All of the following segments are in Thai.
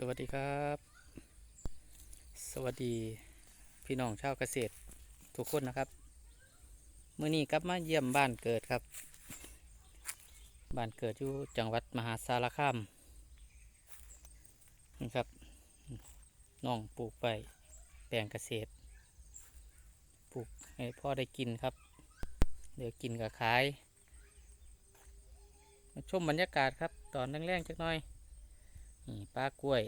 สวัสดีครับ สวัสดีพี่น้องชาวเกษตรทุกคนนะครับเมื่อนี้กลับมาเยี่ยมบ้านเกิดครับ บ้านเกิดอยู่จังหวัดมหาสารคามนี่ครับน้องปลูกไปแปลงเกษตร ปลูกให้พ่อได้กินครับ เดี๋ยวกินกับขายมาชมบรรยากาศครับ ตอนแรงๆจักหน่อย นี่ปลากล้วย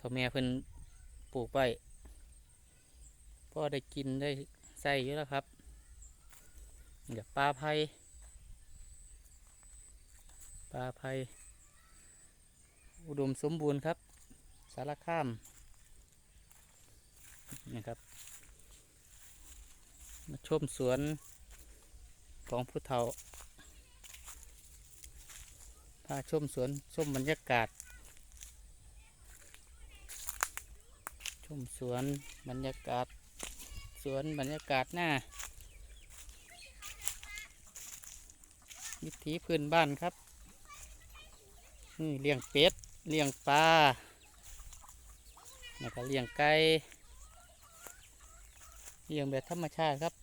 พ่อแม่เพิ่นปลูกไว้พ่อได้กินได้ใส่อยู่แล้วครับเดี๋ยวปลาไผ่ปลาไผ่อุดมสมบูรณ์ครับ สารข้ามนี่ครับ มาชมสวนของผู้เฒ่าาชมสวนชมบรรยากาศ ชมสวนบรรยากาศ สวนบรรยากาศหน้าวิถีพื้นบ้านครับนี่เลี้ยงเป็ด เลี้ยงปลาแล้วก็เลี้ยงไก่ เลี้ยงแบบธรรมชาติครับ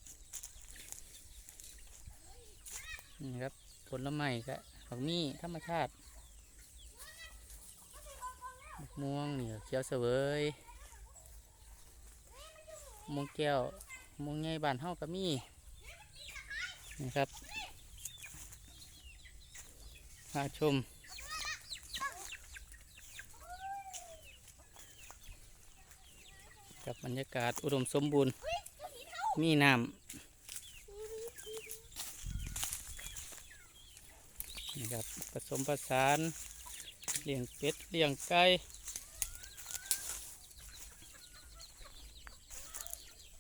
นี่ครับผลไม้ก็ ผักมีธรรมชาติมะม่วงนี่เขียวเสวยม่วงแก้วม่วงไงบานเฮาก็มีนะครับมาชมกับบรรยากาศอุดมสมบูรณ์ มีน้ำ นี่ครับผสมผสานเลี้ยงเป็ดเลี้ยงไก่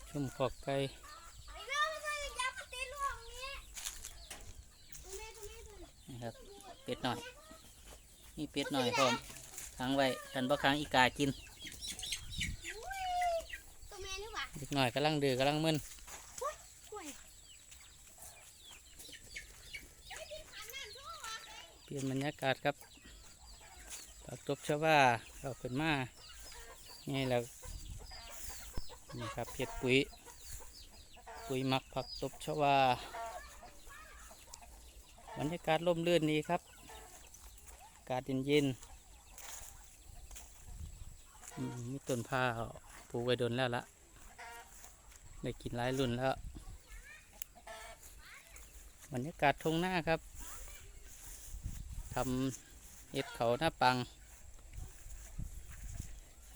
ชมขอกไก่นะครับเป็ดหน่อยมีเป็ดหน่อยพร้อมค้างไว้ฉันบ่ค้างอีกากินเด็กหน่อยกำลังดื้อกำลังมึน เปลี่ยนบรรยากาศครับผักตบชวาเราขึ้นมาไงแล้วนี่ครับเห็ดปุ๋ย ปุ๋ยหมักผักตบชวาบรรยากาศร่มรื่นดีครับ อากาศเย็นๆมมีต้นผ้าปลูกไว้โดนแล้วละได้กินหลายรุ่นแล้ว บรรยากาศทงหน้าครับ ทำเห็ดเขาหน้าปัง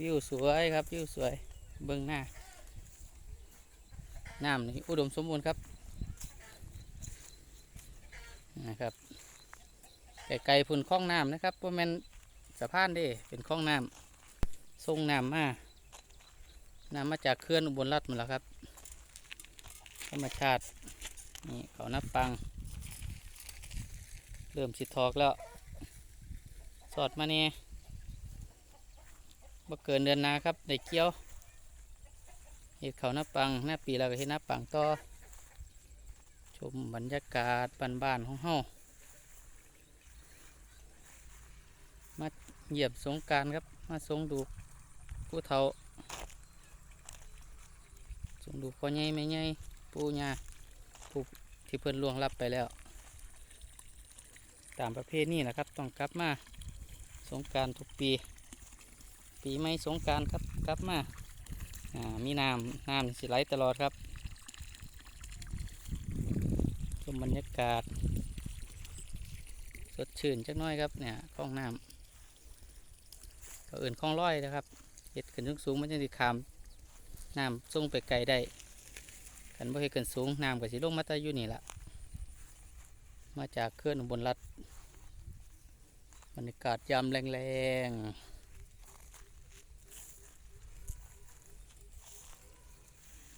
วิวสวยครับ วิวสวย เบื้องหน้า น้ำนี่อุดมสมบูรณ์ครับ นะครับไกลๆพุ่นคลองน้ำนะครับว่าแมันสะพานด้เป็นคลองน้ำทรงน้ำมาน้ำมาจากเขื่อนอุบลรัฐมดแล้วครับธรรมชาตินี่เขานับปัง เริ่มสิทอกแล้ว สอดมาเนี่ยบ่เกินเดือนนาครับได้เกี่ยวเห็ดเขาหน้าปังหน้าปีแล้วก็เห็ดหน้าปังต่อชมบรรยากาศบ้านๆของเฮามาเหยียบสงการครับมาสงดูผู้เฒ่าสงดูพ่อใหญ่แม่ใหญ่ปู่ย่าผู้ที่เพิ่นล่วงลับไปแล้ว ตามประเภทนี้นะครับต้องกลับมา สงการทุกปี ปีไม่สงการครับกลับมาอ่ามีน้ำน้ำสิไหลตลอดครับชมบรรยากาศ สดชื่นจักน้อยครับเนี่ยคลองน้ำก็เอื่นคลองร้อยนะครับเห็ดขึ้นสูงมันจะสิขามน้ำส่งไปไกลได้ขันบ่เห็ดขึ้นสูงน้ำก็สิลงมาตาอยู่นี่ละมาจากเคลื่อนบนรัฐ รรยากาศยามแรงๆ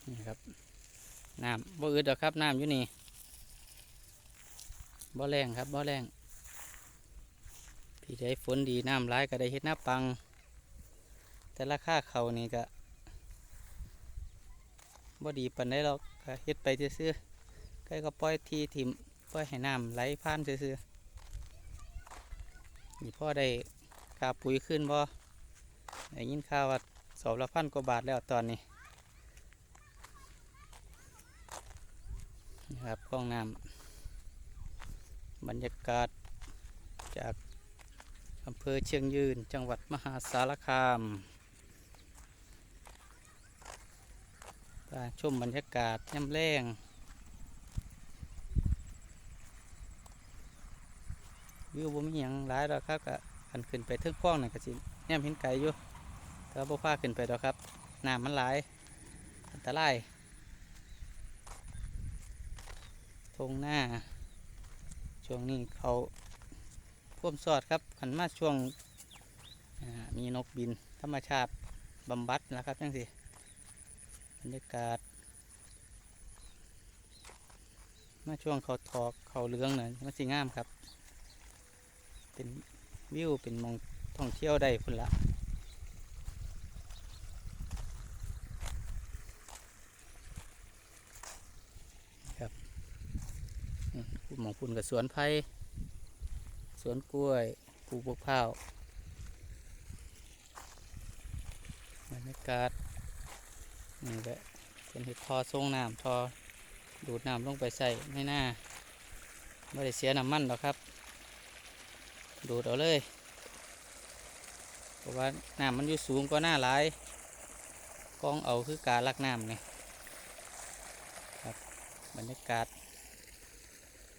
นี่ครับน้ำบ่อืดหรอกครับน้ำอยู่นี่บ่แรงครับบ่แรงพี่ได้ฝนดีน้ำร้ายก็ได้เฮ็ดหน้าปัง แต่ราคาเขานี่ก็บ่ดีปานใดหรอกเฮ็ดไปซื่อๆใกล้ก็ปล่อยทีถิ่มปล่อยให้น้ำไหลผ่านซื่อๆ นี่พ่อได้กาปุ๋ยขึ้นบ่ได้ยินข่าวว่าสอบละพันกว่าบาทแล้วตอนนี้นี่ครับกล้องน้ำบรรยากาศจากอำเภอเชียงยืน จังหวัดมหาสารคามชมบรรยากาศย่ำแรง วิวบ่มีหยังหลายดอกครับก็อันขึ้นไปเทึงคล้องน่ะก็สิแนมเห็นไกลอยู่แต่ว่าบ่พาขึ้นไปดอกครับน้ำมันหลายอันตรายทงหน้า ช่วงนี้เขาพ่วมสอดครับขันมาช่วงมีนกบินธรรมชาติบำบัดนะครับจังสิบรรยากาศมาช่วงเขาทอกเขาเหลืองน่ะมันสิงามครับ เป็นวิวเป็นมองท่องเที่ยวได้พุ่นละครับมองพุ่นกับสวนไผ่สวนกล้วยปลูกมะพร้าวบรรยากาศนี่แหละเป็นเห็ดทอทรงน้ำทอดูดน้ำลงไปใส่ในหน้าไม่ได้เสียน้ำมันหรอกครับ ดูดเอาเลย เพราะว่าน้ำมันอยู่สูงกว่าหน้าหลายกองเอาคือการลักน้ำนี่ครับบรรยากาศ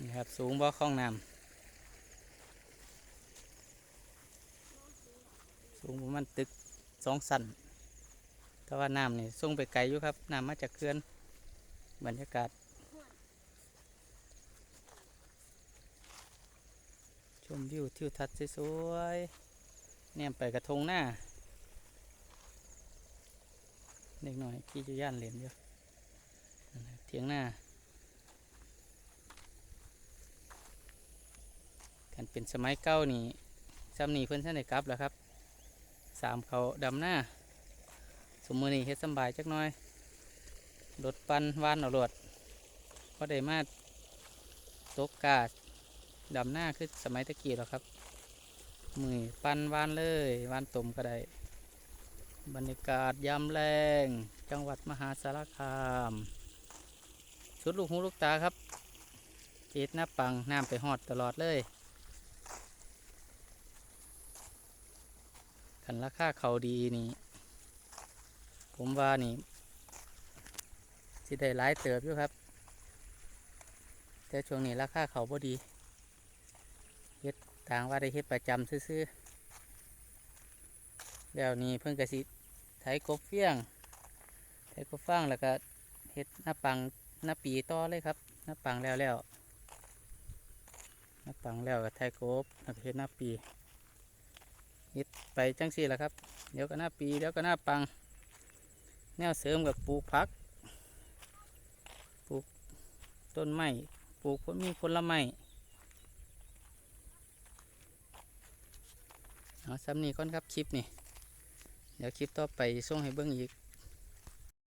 นี่ครับสูงบ่คล้องน้ำสูงประมาณตึกสองสันแต่ว่าน้ำนี่ส่งไปไกลอยู่ครับน้ำมาจากเขื่อนบรรยากาศ มวิวทิวทัศน์สวยๆแนมไปกระทงหน้าเด็กหน่อยขี่จักรยานเล่นอยู่นั่นแหละเถียงหน้ากันเป็นสมัยเก้านี่ซ้ำนี่เพิ่อนท่านได้กลับแล้วครับสามเขาดำหน้า สมมือนี่เฮ็ดสบายจักหน่อยรถปันวานเอารวดก็ได้มาตกกา ดำหน้าคือสมัยตะกี้แล้วครับ มือปันวานเลยวานตุ่มก็ได้ บรรยากาศยามแรง จังหวัดมหาสารคาม ชุดลูกหูลูกตาครับจ็ดหน้าปังน้ำไปหอดตลอดเลยกันราคาเขาดีนี่ ผมว่านี่สิได้หลายเติบอยู่ครับ แต่ช่วงนี้ราคาเขาพอดี ต่างว่าได้เฮ็ดประจำซื่อๆแล้วนี้เพิ่งกระสิไถกบเฟี้ยงไถกบฟางแล้วก็เฮ็ดหน้าปังหน้าปีต่อเลยครับหน้าปังแล้วแล้วหน้าปังแล้วก็ไถกบแล้วเฮ็ดหน้าปีเฮ็ดไปจังสี่แหละครับ เดี๋ยวก็หน้าปีเดี๋ยวก็หน้าปัง แนวเสริมกับปลูกผัก ปลูกต้นไม้ปลูกผลมีผลไม้ เอาซ้ำนี้ก่อนครับคลิปนี่เดี๋ยวคลิปต่อไปส่งให้เบิ้งอีก